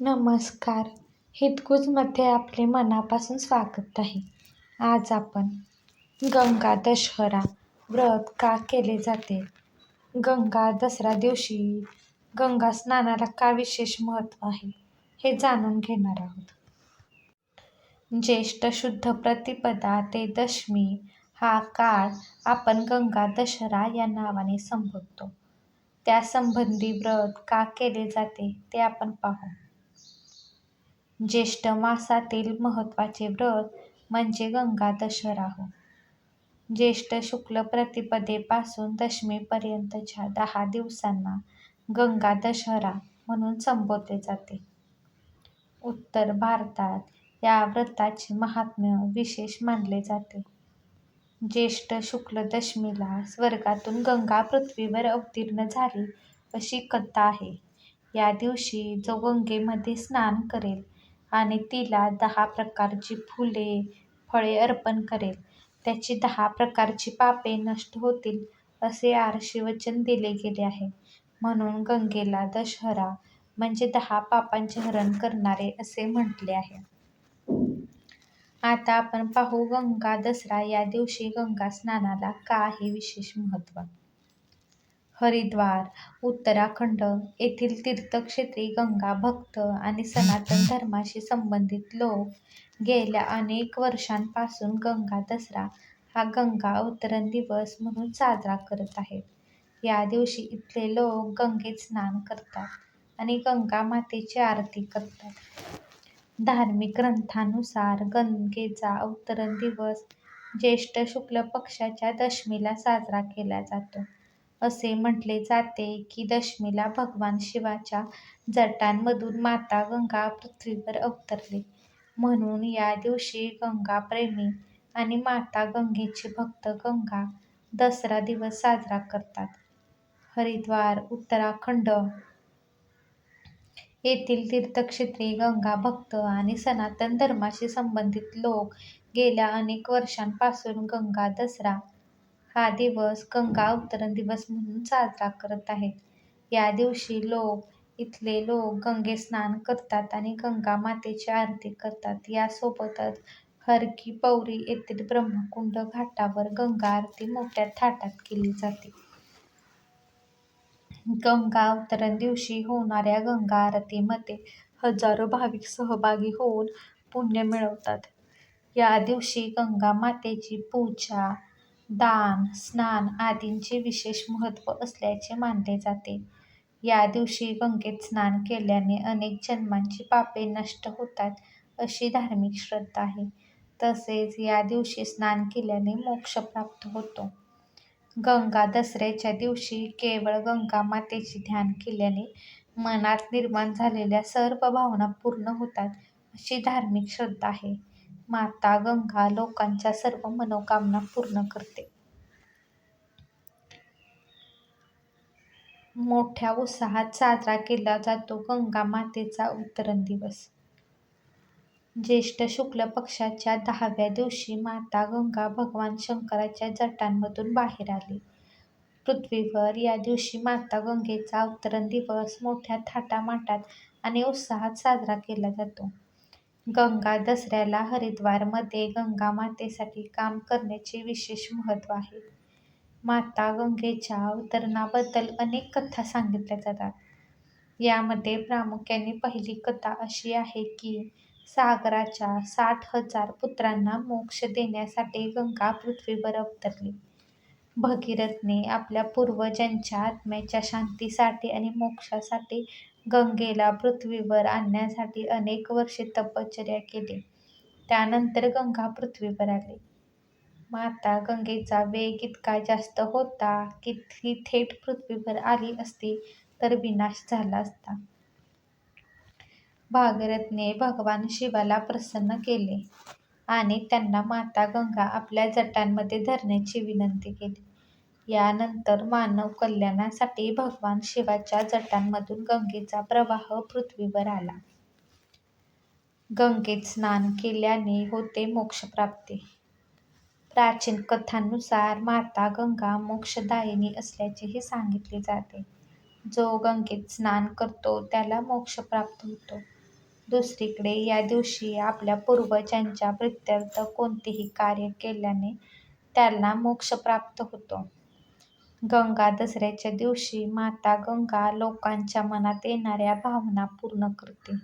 नमस्कार. हितगुजमध्ये आपले मनापासून स्वागत आहे. आज आपण गंगा दशहरा व्रत का केले जाते? गंगा दसरा दिवशी गंगा स्नानाला का विशेष महत्त्व आहे? हे जाणून घेणार आहोत. ज्येष्ठ शुद्ध प्रतिपदा ते दशमी हा काळ आपण गंगा दशहरा या नावाने संबोधतो. त्यासंबंधी व्रत का केले जाते ते आपण पाहू. ज्येष्ठ मासातील महत्त्वाचे व्रत म्हणजे गंगा दशहरा हो. ज्येष्ठ शुक्ल प्रतिपदेपासून दशमीपर्यंतच्या दहा दिवसांना गंगा दशहरा म्हणून संबोधले जाते. उत्तर भारतात या व्रताचे महात्म्य विशेष मानले जाते. ज्येष्ठ शुक्ल दशमीला स्वर्गातून गंगा पृथ्वीवर अवतीर्ण झाली अशी कथा आहे. या दिवशी जो गंगेमध्ये स्नान करेल. आणि तिला दहा प्रकारची फुले फळे अर्पण करेल. त्याची दहा प्रकारची पापे नष्ट होतील असे आरशी वचन दिले गेले आहे. म्हणून गंगेला दशहरा म्हणजे दहा पापांचे हरण करणारे असे म्हटले आहे. आता आपण पाहू गंगा दसरा. या दिवशी गंगा स्नानाला का आहे विशेष महत्त्व. हरिद्वार उत्तराखंड येथील तीर्थक्षेत्री गंगा भक्त आणि सनातन धर्माशी संबंधित लोक गेल्या अनेक वर्षांपासून गंगा दसरा हा गंगा अवतरण दिवस म्हणून साजरा करत आहेत. या दिवशी इथले लोक गंगेत स्नान करतात आणि गंगा मातेची आरती करतात. धार्मिक ग्रंथानुसार गंगेचा अवतरण दिवस ज्येष्ठ शुक्ल पक्षाच्या दशमीला साजरा केला जातो. असे म्हटले जाते की दशमीला भगवान शिवाच्या जटांमधून माता गंगा पृथ्वीवर अवतरली. म्हणून या दिवशी गंगाप्रेमी आणि माता गंगेचे भक्त गंगा दसरा दिवस साजरा करतात. हरिद्वार उत्तराखंड येथील तीर्थक्षेत्री गंगा भक्त आणि सनातन धर्माशी संबंधित लोक गेल्या अनेक वर्षांपासून गंगा दसरा हा दिवस गंगा अवतरण दिवस म्हणून साजरा करत आहेत. या दिवशी लोक इथले लोक गंगे स्नान करतात आणि गंगा मातेची आरती करतात. यासोबतच हरकी पौरी येथील ब्रह्मकुंड घाटावर गंगा आरती मोठ्या थाटात केली जाते. गंगा अवतरण दिवशी होणाऱ्या गंगा आरतीमध्ये हजारो भाविक सहभागी होऊन पुण्य मिळवतात. या दिवशी गंगा मातेची पूजा दान स्नान आदींचे विशेष महत्त्व असल्याचे मानले जाते. या दिवशी गंगेत स्नान केल्याने अनेक जन्मांची पापे नष्ट होतात अशी धार्मिक श्रद्धा आहे. तसेच या दिवशी स्नान केल्याने मोक्ष प्राप्त होतो. गंगा दसऱ्याच्या दिवशी केवळ गंगा मातेचे ध्यान केल्याने मनात निर्माण झालेल्या सर्व भावना पूर्ण होतात अशी धार्मिक श्रद्धा आहे. माता गंगा लोकांच्या सर्व मनोकामना पूर्ण करते. मोठ्या उत्साहात साजरा केला जातो गंगा मातेचा अवतरण दिवस. ज्येष्ठ शुक्ल पक्षाच्या दहाव्या दिवशी माता गंगा भगवान शंकराच्या जटांमधून बाहेर आली. पृथ्वीवर या दिवशी माता गंगेचा अवतरण दिवस मोठ्या थाटामाटात आणि उत्साहात साजरा केला जातो. गंगा दसऱ्याला हरिद्वारमध्ये गंगा मातेसाठी काम करण्याचे विशेष महत्त्व आहे. माता गंगेच्या अवतरणाबद्दल अनेक कथा सांगितल्या जातात. यामध्ये प्रामुख्याने पहिली कथा अशी आहे की सागराच्या साठ हजार पुत्रांना मोक्ष देण्यासाठी गंगा पृथ्वीवर अवतरली. भगीरथने आपल्या पूर्वजांच्या आत्म्याच्या शांतीसाठी आणि मोक्षासाठी गंगेला पृथ्वीवर आणण्यासाठी अनेक वर्षे तपश्चर्या केली. त्यानंतर गंगा पृथ्वीवर आली. माता गंगेचा वेग इतका जास्त होता की ती थेट पृथ्वीवर आली असती तर विनाश झाला असता. भागीरथने भगवान शिवाला प्रसन्न केले आणि त्यांना माता गंगा आपल्या जटांमध्ये धरण्याची विनंती केली. यानंतर मानव कल्याणासाठी भगवान शिवाच्या जटांमधून गंगेचा प्रवाह पृथ्वीवर आला. गंगेत स्नान केल्याने होते मोक्षप्राप्ती. प्राचीन कथांनुसार माता गंगा मोक्षदायिनी असल्याचेही सांगितले जाते. जो गंगेत स्नान करतो त्याला मोक्ष प्राप्त होतो. दुसरीकडे या दिवशी आपल्या पूर्वजांच्या प्रित्यर्थ कोणतेही कार्य केल्याने त्यांना मोक्ष प्राप्त होतो. गंगा दसऱ्याच्या दिवशी माता गंगा लोकांच्या मनात येणाऱ्या भावना पूर्ण करते.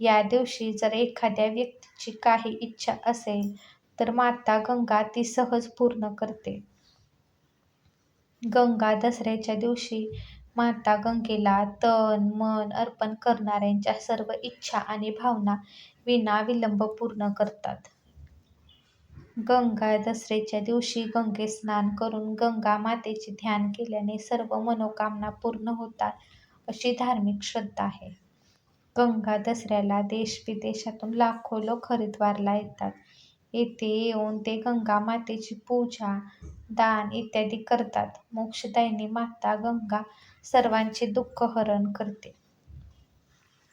या दिवशी जर एखाद्या व्यक्तीची काही इच्छा असेल तर माता गंगा ती सहज पूर्ण करते. गंगा दसऱ्याच्या दिवशी माता गंगेला तन मन अर्पण करणाऱ्यांच्या सर्व इच्छा आणि भावना विनाविलंब पूर्ण करतात. गंगा दसऱ्याच्या दिवशी गंगेत स्नान करून गंगा मातेचे ध्यान केल्याने सर्व मनोकामना पूर्ण होतात अशी धार्मिक श्रद्धा आहे. गंगा दसऱ्याला देश-विदेशातून लाखो लोक हरिद्वारला येतात. येथे येऊन ते गंगा मातेची पूजा, दान इत्यादी करतात. मोक्षदायिनी माता गंगा सर्वांचे दुःख हरण करते.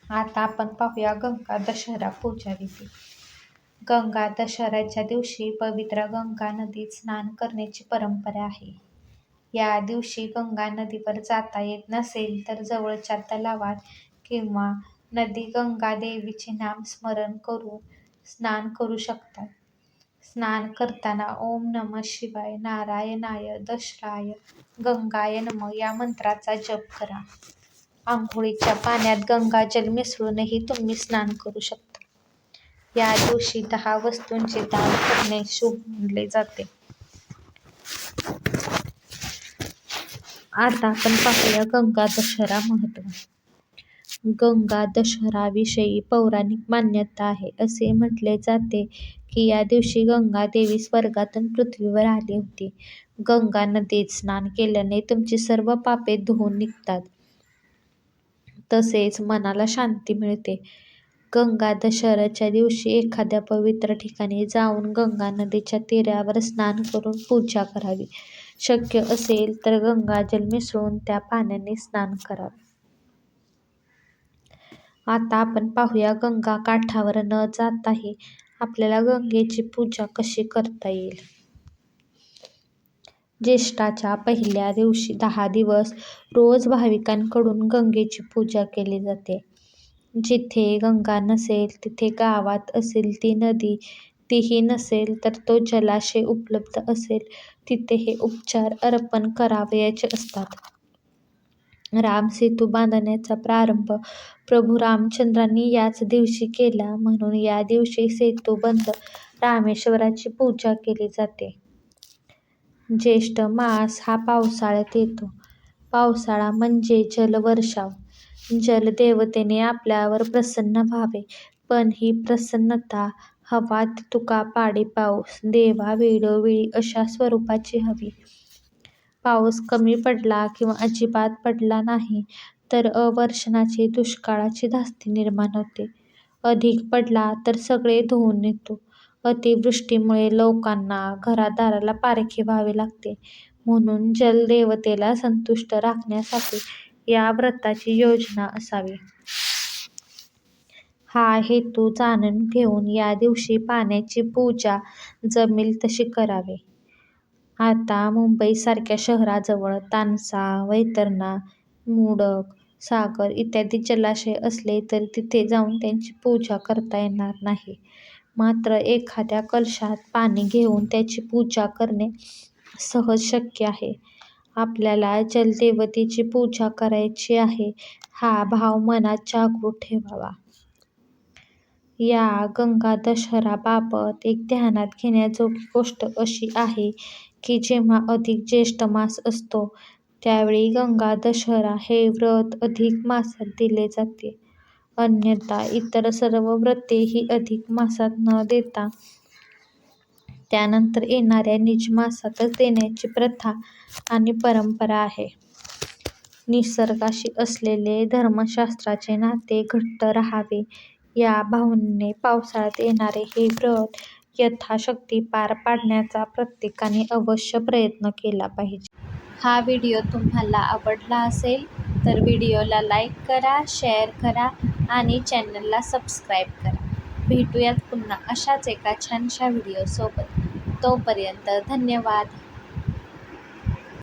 आता आपण पाहूया गंगा दशहरा पूजा विधी. गंगा दशहऱ्याच्या दिवशी पवित्र गंगा नदीत स्नान करण्याची परंपरा आहे. या दिवशी गंगा नदीवर जाता येत नसेल तर जवळच्या तलावात किंवा नदीत गंगा देवीचे नाम स्मरण करून स्नान करू शकतात. स्नान करताना ओम नमः शिवाय, नारायणाय दशराय, गंगाय नमः या मंत्राचा जप करा. आंघोळीच्या पाण्यात गंगाजल मिसळूनही तुम्ही स्नान करू शकता. या दिवशी दहा वस्तूंचे दान करणे शुभ मानले जाते. आता आपण पाहूया गंगा दशहरा महत्त्व गंगा दशहराविषयी पौराणिक मान्यता आहे. असे म्हटले जाते की या दिवशी गंगा देवी स्वर्गातून पृथ्वीवर आली होती. गंगा नदीत स्नान केल्याने तुमची सर्व पापे धुवून निघतात. तसेच मनाला शांती मिळते. गंगा दशहराच्या दिवशी एखाद्या पवित्र ठिकाणी जाऊन गंगा नदीच्या तीरावर स्नान करून पूजा करावी. शक्य असेल तर गंगाजल मिसळून त्या पाण्याने स्नान करावे. आता आपण पाहूया गंगा काठावर न जाताही आपल्याला गंगेची पूजा कशी करता येईल. ज्येष्ठाच्या पहिल्या दिवशी दहा दिवस रोज भाविकांकडून गंगेची पूजा केली जाते. जिथे गंगा नसेल तिथे गावात असेल ती नदी, तीही नसेल तर तो जलाशय उपलब्ध असेल तिथे हे उपचार अर्पण करावयाचे असतात. रामसेतू बांधण्याचा प्रारंभ प्रभू रामचंद्रांनी याच दिवशी केला म्हणून या दिवशी सेतू बंद रामेश्वराची पूजा केली जाते. ज्येष्ठ मास हा पावसाळ्यात येतो. पावसाळा म्हणजे जलवर्षाव. जलदेवतेने आपल्यावर प्रसन्न व्हावे पण ही प्रसन्नता हवा ती तुका पाडे पाऊस, देवा वेळोवेळी अशा स्वरूपाची हवी. पाऊस कमी पडला किंवा अजिबात पडला नाही तर अवर्षणाची दुष्काळाची धास्ती निर्माण होते. अधिक पडला तर सगळे धुऊन नेतो. अतिवृष्टीमुळे लोकांना घरादाराला पारखे व्हावे लागते. म्हणून जलदेवतेला संतुष्ट राखण्यासाठी या व्रताची योजना असावी. हा हेतू जाणून घेऊन या दिवशी पाण्याची पूजा जमेल तशी करावी. आता मुंबईसारख्या शहराजवळ तानसा, वैतरणा, मुडक, सागर इत्यादी जलाशय असले तर तिथे जाऊन त्यांची पूजा करता येणार नाही. मात्र एखाद्या कलशात पाणी घेऊन त्याची पूजा करणे सहज शक्य आहे. आपल्याला जलदेवतेची पूजा करायची आहे हा भाव मनात जागृत ठेवावा. या गंगा दशहराबाबत एक ध्यानात घेण्याजोगी गोष्ट अशी आहे की जेव्हा अधिक ज्येष्ठ मास असतो त्यावेळी गंगा दशहरा हे व्रत अधिक मासात दिले जाते. अन्यथा इतर सर्व व्रते ही अधिक मासात न देता त्यानंतर येणाऱ्या निज मासातच देण्याची प्रथा आणि परंपरा आहे. निसर्गाशी असलेले धर्मशास्त्राचे नाते घट्ट राहावे या भावनेने पावसाळ्यात येणारे हे व्रत यथाशक्ती पार पाडण्याचा प्रत्येकाने अवश्य प्रयत्न केला पाहिजे. हा व्हिडिओ तुम्हाला आवडला असेल तर व्हिडिओला लाईक करा, शेअर करा आणि चॅनलला सबस्क्राईब करा. भेटूयात पुन्हा अशाच एका छानशा व्हिडिओसोबत. तोपर्यंत धन्यवाद.